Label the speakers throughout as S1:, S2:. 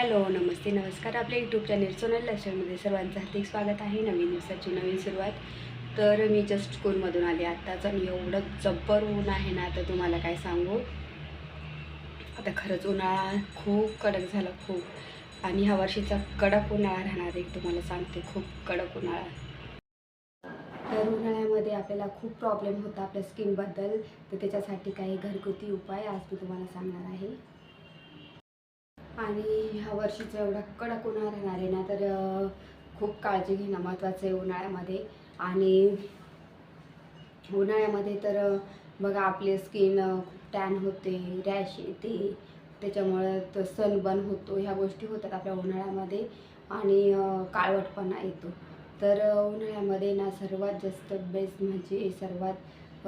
S1: Hello नमस्ते नमस्कार. आपल्या YouTube channel Sonal लक्षणमध्ये सर्वांचं हार्दिक स्वागत आहे. नवीन दिवसाची नवीन सुरुवात. तर मी जस्ट स्कूलमधून आले. आत्ताच आणि एवढं जब्बर ऊन आहे ना आता तुम्हाला काय सांगू? आता खरंच उन्हाळा खूप कडक झाला खूप. आणि ह्या वर्षीचा कडक उन्हाळा राहणार आहे. तुम्हाला सांगते खूप कडक उन्हाळा. तर उन्हाळ्यामध्ये आपल्याला खूप प्रॉब्लेम होता आपल्या स्किनबद्दल तर त्याच्यासाठी काही घरगुती उपाय आज मी तुम्हाला सांगणार आहे. आणि ह्या वर्षीचं एवढा कडक उन्हाळा राहणार आहे ना तर खूप काळजी घेणं महत्त्वाचं आहे उन्हाळ्यामध्ये. आणि उन्हाळ्यामध्ये तर बघा आपले स्किन खूप टॅन होते रॅश येते. त्याच्यामुळं तर सनबर्न होतो ह्या गोष्टी होतात आपल्या उन्हाळ्यामध्ये. आणि काळवटपणा येतो. तर उन्हाळ्यामध्ये ना सर्वात जास्त बेस्ट म्हणजे सर्वात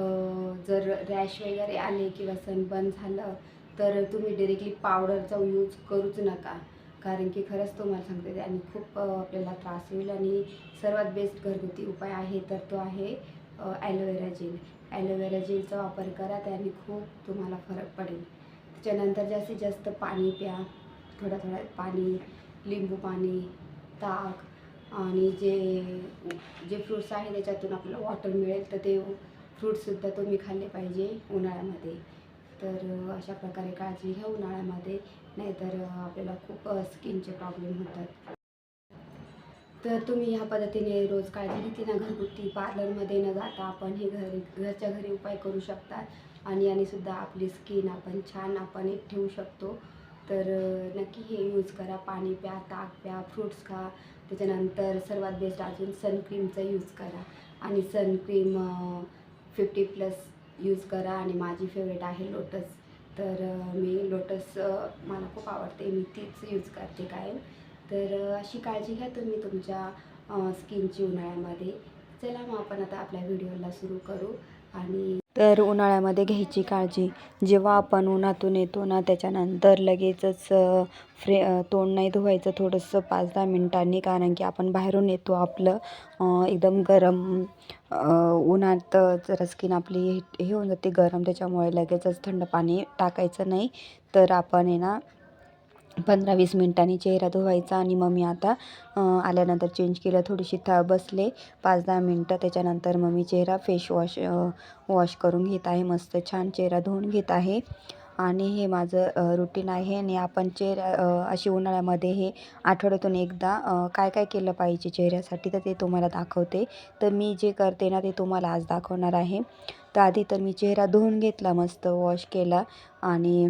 S1: जर रॅश वगैरे आले किंवा सनबर्न झालं तर तुम्ही डिरेक्टली पावडरचा यूज करूच नका. कारण की खरंच तुम्हाला सांगते आणि खूप आपल्याला त्रास होईल आणि सर्वात बेस्ट घरगुती उपाय आहे तर तो आहे ॲलोवेरा जेल ॲलोवेरा जेलचा वापर करा त्याने खूप तुम्हाला फरक पडेल. त्याच्यानंतर जास्तीत जास्त पाणी प्या. थोडं थोडा पाणी लिंबू पाणी ताक आणि जे जे फ्रूट्स आहे त्याच्यातून आपल्याला वॉटर मिळेल तर ते फ्रूट्ससुद्धा तुम्ही खाल्ले पाहिजे उन्हाळ्यामध्ये. तर अशा प्रकारे काळजी घ्या उन्हाळ्यामध्ये नाहीतर आपल्याला खूप स्किनचे प्रॉब्लेम होतात. तर तुम्ही ह्या पद्धतीने रोज काळजी घेतली ना घरगुती पार्लरमध्ये न जाता आपण हे घरी घरच्या घरी उपाय करू शकता आणि याने सुद्धा आपली स्किन आपण छान आपण एक ठेवू शकतो. तर नक्की हे यूज करा. पाणी प्या ताक प्या फ्रूट्स खा. त्याच्यानंतर सर्वात बेस्ट अजून सनक्रीमचा यूज करा. आणि सनक्रीम फिफ्टी प्लस यूज करा आणि माझी फेवरेट आहे लोटस तर मी लोटस मला खूप आवडते. मी तीच यूज करते कायम. तर अशी काळजी घ्या तुम्ही तुमच्या स्किनची उन्हाळ्यामध्ये. चला मग आपण आता आपल्या व्हिडिओला सुरू करू आणि तर उन्हाळ्यामध्ये घ्यायची काळजी. जेव्हा आपण उन्हातून येतो ना त्याच्यानंतर लगेचच फ्रे तोंड नाही धुवायचं थोडंसं पाच दहा मिनटांनी कारण की आपण बाहेरून येतो आपलं एकदम गरम उन्हात जरा स्किन आपली हे हे होऊन जाते गरम त्याच्यामुळे लगेचच थंड पाणी टाकायचं नाही. तर आपण आहे ना पंधरा वीस मिनटांनी चेहरा धुवायचा आणि मग मी आता आल्यानंतर चेंज केलं थोडीशी था बसले. पाच दहा मिनटं त्याच्यानंतर मग मी चेहरा फेश वॉश वॉश करून घेत आहे. मस्त छान चेहरा धुवून घेत आहे. आणि हे माझं रुटीन आहे. आणि आपण चेहरा अशी उन्हाळ्यामध्ये हे आठवड्यातून एकदा काय काय केलं पाहिजे चेहऱ्यासाठी तर ते तुम्हाला दाखवते. तर मी जे करते ना ते तुम्हाला आज दाखवणार आहे. तर आधी तर मी चेहरा धुवून घेतला मस्त वॉश केला. आणि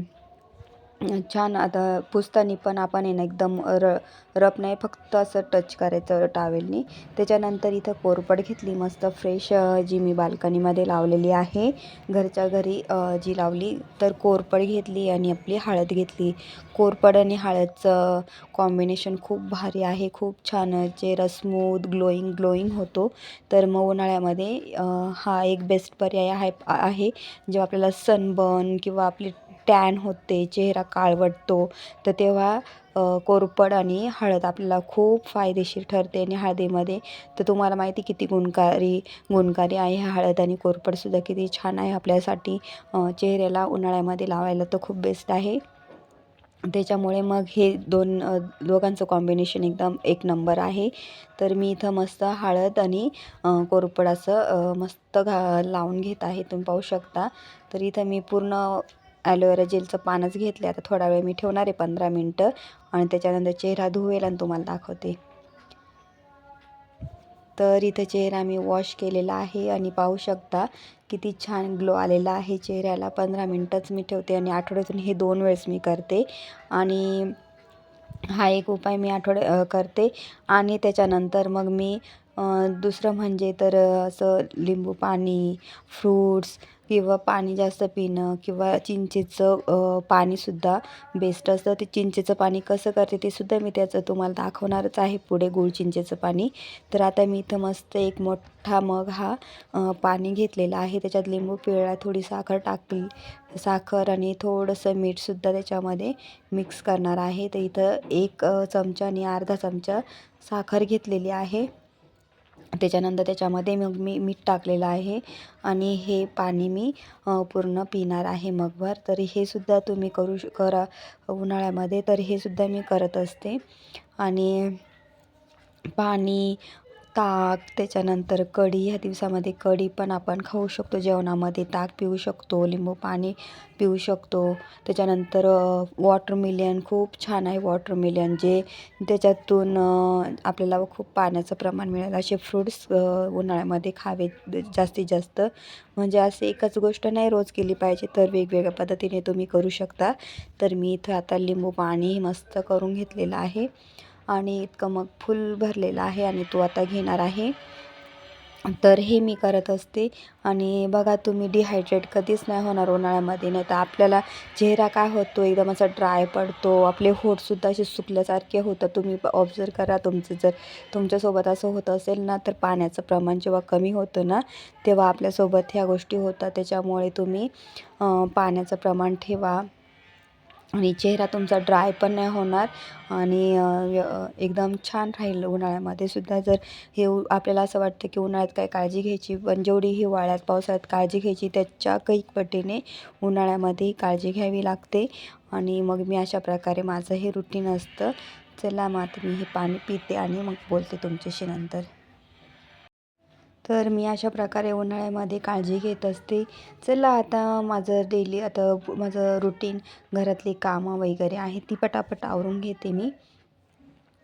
S1: छान. आता पुसताना पण आपण आहे ना एकदम र रफ नाही फक्त असं टच करायचं टावेलनी त्याच्यानंतर इथं कोरपड घेतली मस्त फ्रेश जी मी बाल्कनीमध्ये लावलेली आहे. घरच्या घरी जी लावली तर कोरपड घेतली आणि आपली हळद घेतली. कोरपड आणि हळदचं कॉम्बिनेशन खूप भारी आहे खूप छान. चेहरा स्मूथ ग्लोईंग ग्लोईंग होतो. तर मग उन्हाळ्यामध्ये हा एक बेस्ट पर्याय आहे आहे जेव्हा आपल्याला सनबर्न किंवा आपली टॅन होते चेहरा काळवटतो. तर तेव्हा कोरफड कोरपड आणि हळद आपल्याला खूप फायदेशीर ठरते आणि हळदीमध्ये. तर तुम्हाला माहिती किती गुणकारी गुणकारी आहे हळद आणि कोरपडसुद्धा किती छान आहे आपल्यासाठी चेहऱ्याला उन्हाळ्यामध्ये लावायला तर खूप बेस्ट आहे. त्याच्यामुळे मग हे दोन दोघांचं कॉम्बिनेशन एकदम एक नंबर आहे. तर मी इथं मस्त हळद आणि कोरपडाचं असं मस्त घा लावून घेत आहे. तुम्ही पाहू शकता. तर इथं मी पूर्ण ॲलोवेरा जेलचं पानच घेतलं आता थोडा वेळ मी ठेवणार आहे पंधरा मिनटं. आणि त्याच्यानंतर चेहरा धुवेल आणि तुम्हाला दाखवते. तर इथं चेहरा मी वॉश केलेला आहे आणि पाहू शकता किती छान ग्लो आलेला आहे चेहऱ्याला. पंधरा मिनटंच मी ठेवते आणि आठवड्यातून हे दोन वेळेस मी करते. आणि हा एक उपाय मी आठवड्या करते. आणि त्याच्यानंतर मग मी दुसरं म्हणजे तर असं लिंबू पाणी फ्रूट्स किंवा पाणी जास्त पिणं किंवा चिंचेचं पाणीसुद्धा बेस्ट असतं. ते चिंचेचं पाणी कसं करते ते सुद्धा मी त्याचं तुम्हाला दाखवणारच आहे पुढे गुळ चिंचेचं पाणी. तर आता मी इथं मस्त एक मोठा मग हा पाणी घेतलेला आहे. त्याच्यात लिंबू पिळा थोडी साखर टाकली. साखर आणि थोडंसं मीठसुद्धा त्याच्यामध्ये मिक्स करणार आहे. तर इथं एक चमचा आणि अर्धा चमचा साखर घेतलेली आहे. त्याच्यानंतर त्याच्यामध्ये मग मी मीठ टाकलेलं आहे आणि हे पाणी मी पूर्ण पिणार आहे मगभर. तर हे सुद्धा तुम्ही करू श करा उन्हाळ्यामध्ये तर हे सुद्धा मी करत असते. आणि पाणी ताक त्याच्यानंतर कढी ह्या दिवसामध्ये कढी पण आपण खाऊ शकतो जेवणामध्ये ताक पिऊ शकतो लिंबू पाणी पिऊ शकतो. त्याच्यानंतर वॉटरमिलियन खूप छान आहे वॉटरमिलियन जे त्याच्यातून आपल्याला खूप पाण्याचं प्रमाण मिळेल. असे फ्रूट्स उन्हाळ्यामध्ये खावे जास्तीत जास्त. म्हणजे असे एकच गोष्ट नाही रोज केली पाहिजे तर वेगवेगळ्या पद्धतीने तुम्ही करू शकता. तर मी इथं आता लिंबू पाणी मस्त करून घेतलेलं आहे. आणि इतकं मग फुल भरलेलं आहे आणि तो आता घेणार आहे. तर हे मी करत असते. आणि बघा तुम्ही डिहायड्रेट कधीच नाही होणार उन्हाळ्यामध्ये नाही तर आपल्याला चेहरा काय होतो एकदम असा ड्राय पडतो आपले होठसुद्धा असे सुकल्यासारखे होतं तुम्ही ऑब्झर्व करा तुमचं जर तुमच्यासोबत असं होत असेल ना तर पाण्याचं प्रमाण जेव्हा कमी होतं ना तेव्हा आपल्यासोबत ह्या गोष्टी होतात. त्याच्यामुळे तुम्ही पाण्याचं प्रमाण ठेवा. आणि चेहरा तुमचा ड्राय पण नाही होणार. आणि एकदम छान राहील उन्हाळ्यामध्ये सुद्धा. जर हे आपल्याला असं वाटतं की उन्हाळ्यात काय काळजी घ्यायची पण जेवढी हिवाळ्यात पावसाळ्यात काळजी घ्यायची त्याच्या कैक पटीने उन्हाळ्यामध्येही काळजी घ्यावी लागते. आणि मग मी अशा प्रकारे माझं हे रुटीन असतं. चला मग आता मी हे पाणी पिते आणि मग बोलते तुमच्याशी नंतर. तर मी अशा प्रकारे उन्हाळ्यामध्ये काळजी घेत असते. चला आता माझं डेली आता माझं रुटीन घरातली कामं वगैरे आहे ती पटापट आवरून घेते मी.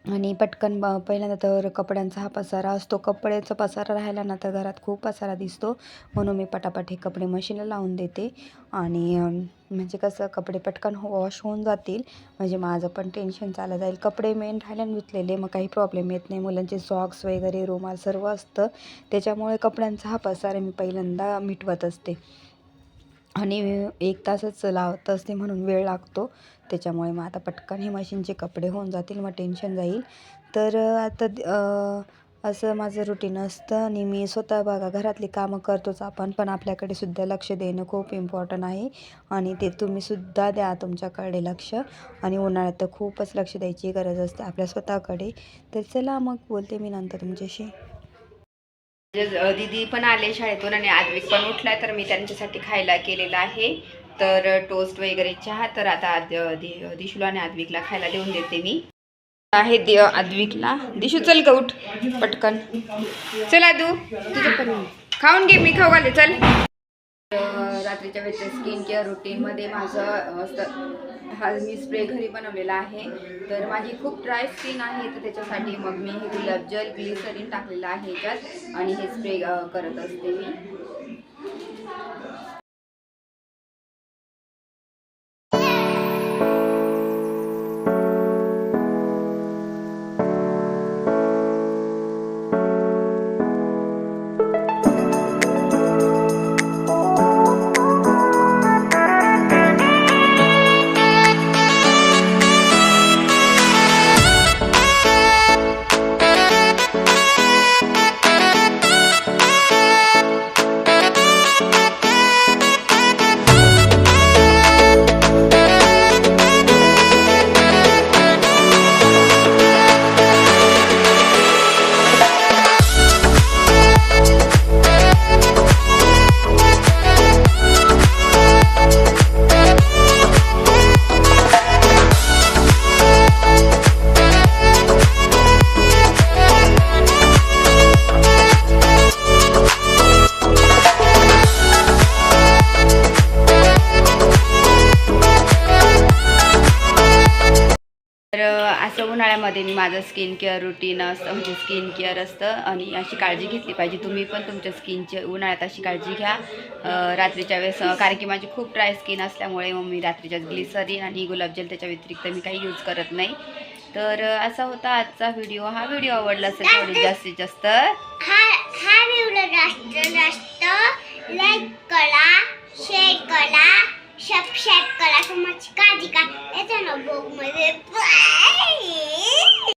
S1: आणि पटकन ब पहिल्यांदा तर कपड्यांचा हा पसारा असतो. कपड्याचा पसारा राहिला ना तर घरात खूप पसारा दिसतो. म्हणून मी पटापट हे कपडे मशीनला लावून देते. आणि म्हणजे कसं कपडे पटकन हो वॉश होऊन जातील. म्हणजे माझं पण टेन्शन चाललं जाईल. कपडे मेन राहिल्याने धुतलेले मग काही प्रॉब्लेम येत नाही. मुलांचे सॉक्स वगैरे रुमाल सर्व असतं. त्याच्यामुळे कपड्यांचा हा पसारा मी पहिल्यांदा मिटवत असते. आणि एक तासच लावत असते म्हणून वेळ लागतो. त्याच्यामुळे मग आता पटकन हे मशीनचे कपडे होऊन जातील मग टेन्शन जाईल. तर आता द- असं माझं रुटीन असतं आणि मी स्वतः बघा घरातली कामं करतोच आपण पण आपल्याकडे सुद्धा लक्ष देणं खूप इम्पॉर्टंट आहे. आणि ते तुम्ही सुद्धा द्या तुमच्याकडे लक्ष. आणि उन्हाळ्यात तर खूपच लक्ष द्यायची गरज असते आपल्या स्वतःकडे. तर चला मग बोलते मी नंतर तुमच्याशी. दीदी पण आले शाळेतून आणि आद्विक पण उठलाय तर मी त्यांच्यासाठी खायला केलेला आहे. तर टोस्ट वगैरे चहा तर आता दि- दिशूला आणि आद्विकला खायला देऊन देते मी. आहे दि आद्विकला. दिशू चल का उठ पटकन. चल आदू तुझं पण खाऊन घे मी खाऊ घाले चल. रात्रीच्या वेळेस स्किन केअर रुटीनमध्ये माझं असं हा मी स्प्रे घरी बनवलेला आहे. तर माझी खूप ड्राय स्किन आहे तर त्याच्यासाठी मग मी हे गुलाब जल ग्लिसरीन टाकलेलं आहे त्यात आणि हे स्प्रे करत असते मी. उन्हाळ्यामध्ये मी माझं स्किन केअर रुटीन असतं म्हणजे स्किन केअर असतं आणि अशी काळजी घेतली पाहिजे. तुम्ही पण तुमच्या स्किनची उन्हाळ्यात अशी काळजी घ्या. रात्रीच्या वेळेस कारण की माझी खूप ड्राय स्किन असल्यामुळे मग मी रात्रीच्या ग्लिसरीन आणि गुलाबजल त्याच्या व्यतिरिक्त मी काही यूज करत नाही. तर असा होता आजचा व्हिडिओ हा व्हिडिओ आवडला असेल थोडी जास्तीत जास्त.
S2: करा सबस्क्राईब करा तुमची काळजी का याच्या मध्ये